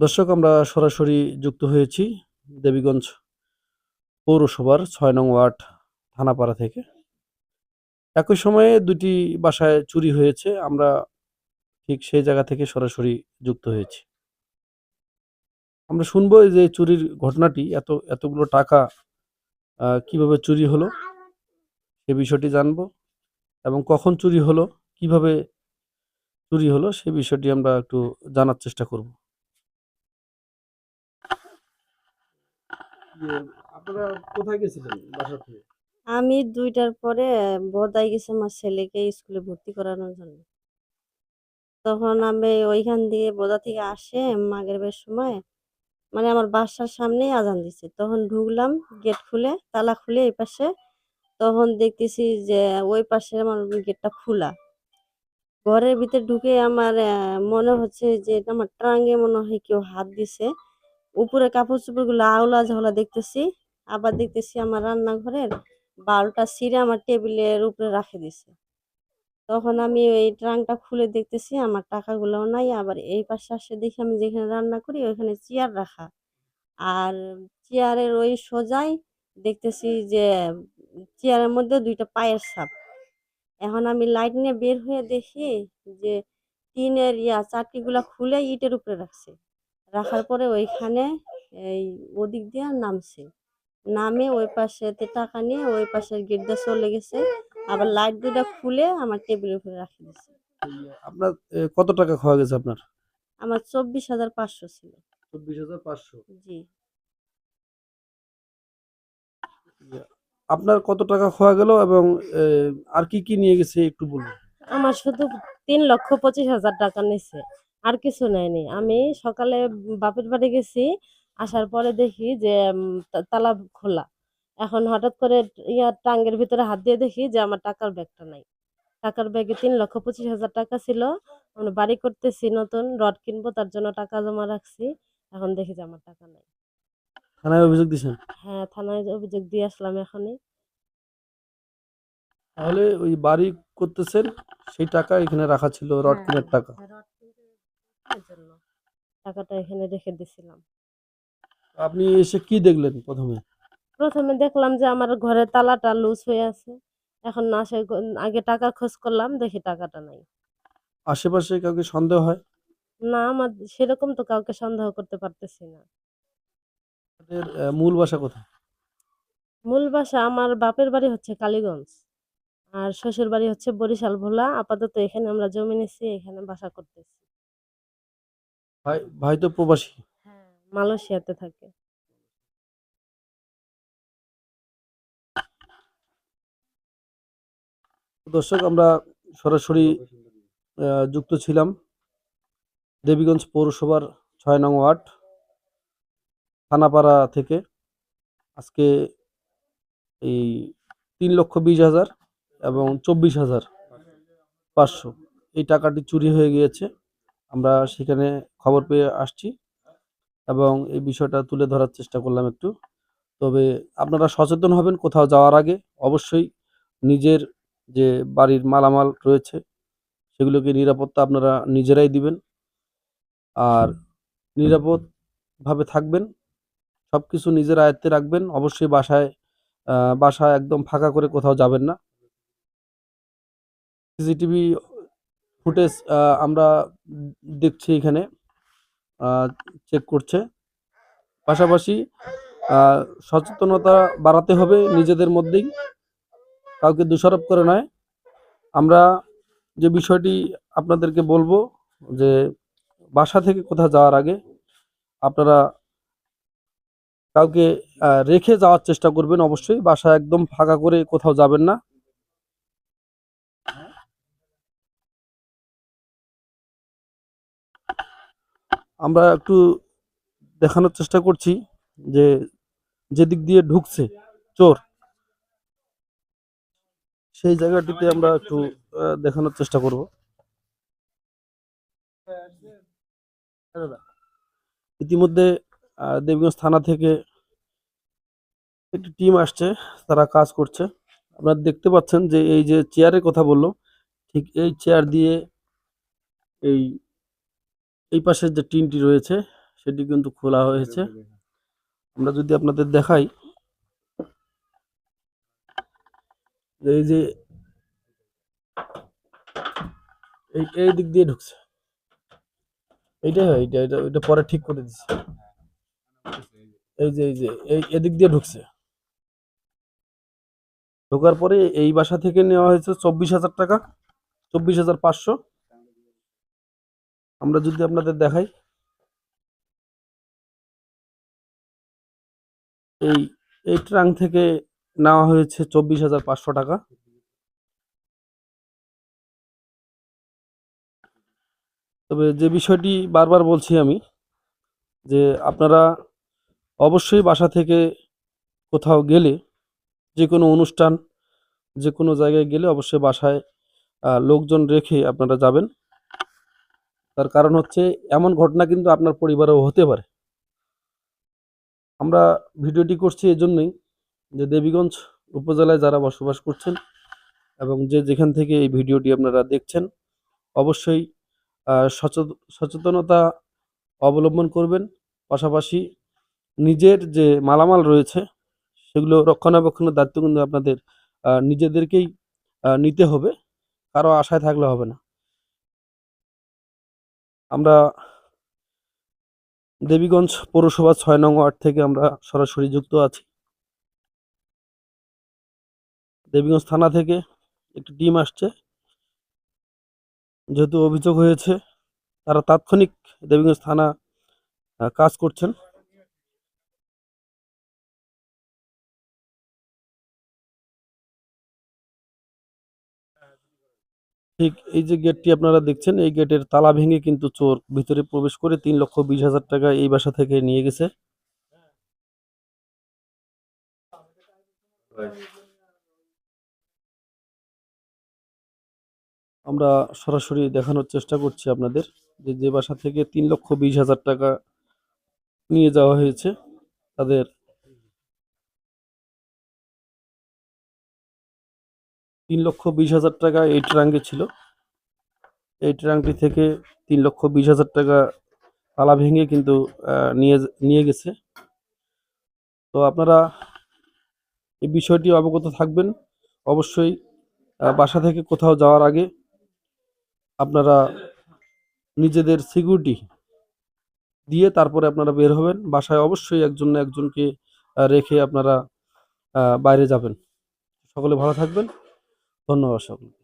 দর্শক, আমরা সরাসরি যুক্ত হয়েছি দেবীগঞ্জ পৌরসভার ছয় নং ওয়ার্ড থানাপাড়া থেকে। একই সময়ে দুটি বাসায় চুরি হয়েছে, আমরা ঠিক সেই জায়গা থেকে সরাসরি যুক্ত হয়েছি। আমরা শুনব যে চুরির ঘটনাটি, এত, এতগুলো টাকা কীভাবে চুরি হলো সে বিষয়টি জানব এবং কখন চুরি হলো, কীভাবে চুরি হলো সে বিষয়টি আমরা একটু জানার চেষ্টা করব। আপনারা কোথায় গেছিলেন বাসা থেকে? আমি দুইটার পরে বদাই গেছে আমার ছেলেকে স্কুলে ভর্তি করানোর জন্য। তখন আমি ওইখান দিয়ে বোদা থেকে আসে মাগরিবের সময়। মানে আমার বাসার সামনেই আজান দিছে। তখন ঢুকলাম, গেট খুলে, তালা খুলে এই পাশে। তখন দেখতেছি যে ওই পাশে আমার গেটটা খোলা। ঘরের ভিতরে ঢুকে আমার মনে হচ্ছে যে আমার ট্রাঙ্গে মনে হয় কেউ হাত দিছে। উপরে কাপড় চোপড়গুলো আওলা ঝাওলা দেখতেছি, আবার দেখতেছি আমার রান্নাঘরের বালটা ছিঁড়ে আমার টেবিলের উপরে রাখে দিছে। তখন আমি ওই ট্রাঙ্কটা খুলে দেখতেছি, আমার টাকাগুলোও নাই, আবার এই পাশে আসে দেখি আমি যেখানে রান্না করি ওইখানে চেয়ার রাখা। আর চেয়ারের ওই সোজাই দেখতেছি যে চেয়ারের মধ্যে দুইটা পায়ের ছাপ। এখন আমি লাইট নিয়ে বের হয়ে দেখি যে টিনের ইয়া চাটকিগুলা খুলে ইটের উপরে রাখছে। রাখার পরে ওইখানে এই ওদিক দিয়ে নামছে। নামে ওই পাশেতে টাকা নিয়ে ওই পাশের গেট দিয়ে চলে গেছে। আবার লাইট দুটা খুলে আমার টেবিলের উপরে রাখি দিছে। আপনার কত টাকা খাওয়া গেছে আপনার? আমার চব্বিশ হাজার পাঁচশো ছিল। চব্বিশ হাজার পাঁচশো? জি। আপনার কত টাকা খোয়া গেল এবং আর কি কি নিয়ে গেছে একটু বলুন। আমার শুধু তিন লক্ষ পঁচিশ হাজার টাকা নিছে। আর কিছু নেয়নি। আমি সকালে বাপের বাড়ি গেছি আসার পরে দেখি যে তালা খোলা। এখন হঠাৎ করে ইয়া টাঙ্গের ভিতরে হাত দিয়ে দেখি যে আমার টাকার ব্যাগটা নাই। টাকার ব্যাগে তিন লক্ষ পঁচিশ হাজার টাকা ছিল। আমরা বাড়ি করতেছি নতুন রড কিনবো তার জন্য টাকা জমা রাখছি। এখন দেখি যে আমার টাকা নাই। থানায় অভিযোগ দিয়েছেন হ্যাঁ থানায় অভিযোগ দিয়ে আসলাম এখনই। তাহলে ওই বাড়ি করতেছেন সেই টাকা এখানে রাখা ছিল রড হ্যাঁ, কিনের টাকা। জন্য। টাকাটা এখানে রেখে দিছিলাম। আপনি এসে কি দেখলেন প্রথমে? প্রথমে দেখলাম যে আমার ঘরের তালাটা লুজ হয়ে আছে। এখন না সে আগে টাকা খোঁজ করলাম দেখি টাকাটা নাই। আশেপাশে কাউকে সন্দেহ হয়? না আমার সেরকম তো কাউকে সন্দেহ করতে পারতেছি না। আপনাদের আহ, মূল বাসা কোথায়? মূল বাসা আমার বাপের বাড়ি হচ্ছে কালীগঞ্জ। আর শ্বশুর বাড়ি হচ্ছে বরিশাল ভোলা। আপাতত এখানে আমরা জমি নিচ্ছি এখানে বাসা করতেছি। ভাই ভাই তো প্রবাসী। হ্যাঁ মালয়েশিয়াতে থাকে। দর্শক আমরা সরাসরি যুক্ত ছিলাম দেবীগঞ্জ পৌরসভার ছয় নং ওয়ার্ড থানাপাড়া থেকে। আজকে এই তিন লক্ষ বিশ হাজার এবং চব্বিশ হাজার পাঁচশো। এই টাকাটি চুরি হয়ে গিয়েছে। আমরা সেখানে খবর পেয়ে আসছি এবং এই বিষয়টা তুলে ধরার চেষ্টা করলাম একটু। তবে আপনারা সচেতন হবেন কোথাও যাওয়ার আগে। অবশ্যই নিজের যে বাড়ির মালামাল রয়েছে, সেগুলোকে নিরাপত্তা আপনারা নিজেরাই দিবেন। আর নিরাপদভাবে থাকবেন সব কিছু নিজের আয়ত্তে রাখবেন। অবশ্যই বাসায় বাসায় একদম ফাঁকা করে কোথাও যাবেন না। সিসিটিভি ফুটেজ আমরা দেখছি এখানে চেক করছে। পাশাপাশি সচেতনতা বাড়াতে হবে নিজেদের মধ্যেই। কাউকে দোষারোপ করে নয়। আমরা যে বিষয়টি আপনাদেরকে বলব, যে বাসা থেকে কোথাও যাওয়ার আগে আপনারা কাউকে রেখে যাওয়ার চেষ্টা করবেন অবশ্যই। বাসা একদম ফাঁকা করে কোথাও যাবেন না। আমরা একটু দেখানোর চেষ্টা করছি যে যেদিক দিয়ে ঢুকছে চোর, সেই জায়গাটিতে আমরা একটু দেখানোর চেষ্টা করব। ইতিমধ্যে দেবীগঞ্জ থানা থেকে একটি টিম আসছে, তারা কাজ করছে। আপনারা দেখতে পাচ্ছেন যে এই যে চেয়ারের কথা বলল ঠিক এই চেয়ার দিয়ে এই এই পাশের যে টিনটি রয়েছে, সেটি কিন্তু খোলা হয়েছে। আমরা যদি আপনাদের দেখাই, এই যে এই এই দিক দিয়ে ঢুকছে। এইটাই হয়, এইটা এটা এটা পরে ঠিক করে দিচ্ছে এই যে এই যে, এই, এদিক দিয়ে ঢুকছে। ঢোকার পরে এই বাসা থেকে নেওয়া হয়েছে চব্বিশ হাজার টাকা, চব্বিশ হাজার পাঁচশো। আমরা যদি আপনাদের দেখাই, এই এই ট্রাং থেকে নেওয়া হয়েছে চব্বিশ হাজার পাঁচশো টাকা। তবে যে বিষয়টি বারবার বলছি আমি, যে আপনারা অবশ্যই বাসা থেকে কোথাও গেলে, যে কোনো অনুষ্ঠান, যে কোনো জায়গায় গেলে অবশ্যই বাসায় লোকজন রেখে আপনারা যাবেন। তার কারণ হচ্ছে এমন ঘটনা কিন্তু আপনার পরিবারেও হতে পারে। আমরা ভিডিওটি করছি এজন্যই যে দেবীগঞ্জ উপজেলায় যারা বসবাস করছেন এবং যে যেখান থেকে এই ভিডিওটি আপনারা দেখছেন, অবশ্যই সচেতনতা অবলম্বন করবেন। পাশাপাশি নিজের যে মালামাল রয়েছে, সেগুলো রক্ষণাবেক্ষণের দায়িত্ব কিন্তু আপনাদের নিজেদেরকেই নিতে হবে। কারও আশায় থাকলে হবে না। আমরা দেবীগঞ্জ পৌরসভা ছয় নং ওয়ার্ড থেকে আমরা সরাসরি যুক্ত আছি। দেবীগঞ্জ থানা থেকে একটি ডিম আসছে। যেহেতু অভিযোগ হয়েছে, তারা তাৎক্ষণিক দেবীগঞ্জ থানা কাজ করছেন। ঠিক এই যে গেটটি আপনারা দেখছেন, এই গেটের তালা ভেঙে কিন্তু চোর ভিতরে প্রবেশ করে তিন লক্ষ বিশ হাজার টাকা এই বাসা থেকে নিয়ে গেছে। আমরা সরাসরি দেখানোর চেষ্টা করছি আপনাদের যে যে বাসা থেকে তিন লক্ষ বিশ হাজার টাকা নিয়ে যাওয়া হয়েছে তাদের তিন লক্ষ বিশ হাজার টাকা এই ট্রাঙ্কে ছিল। এই ট্রাঙ্কটি থেকে তিন লক্ষ বিশ হাজার টাকা তালা ভেঙে কিন্তু নিয়ে নিয়ে গেছে। তো আপনারা এই বিষয়টি অবগত থাকবেন। অবশ্যই বাসা থেকে কোথাও যাওয়ার আগে আপনারা নিজেদের সিকিউরিটি দিয়ে তারপরে আপনারা বের হবেন। বাসায় অবশ্যই একজন না একজনকে রেখে আপনারা বাইরে যাবেন। সকলে ভালো থাকবেন। ধন্যবাদ সকলকে।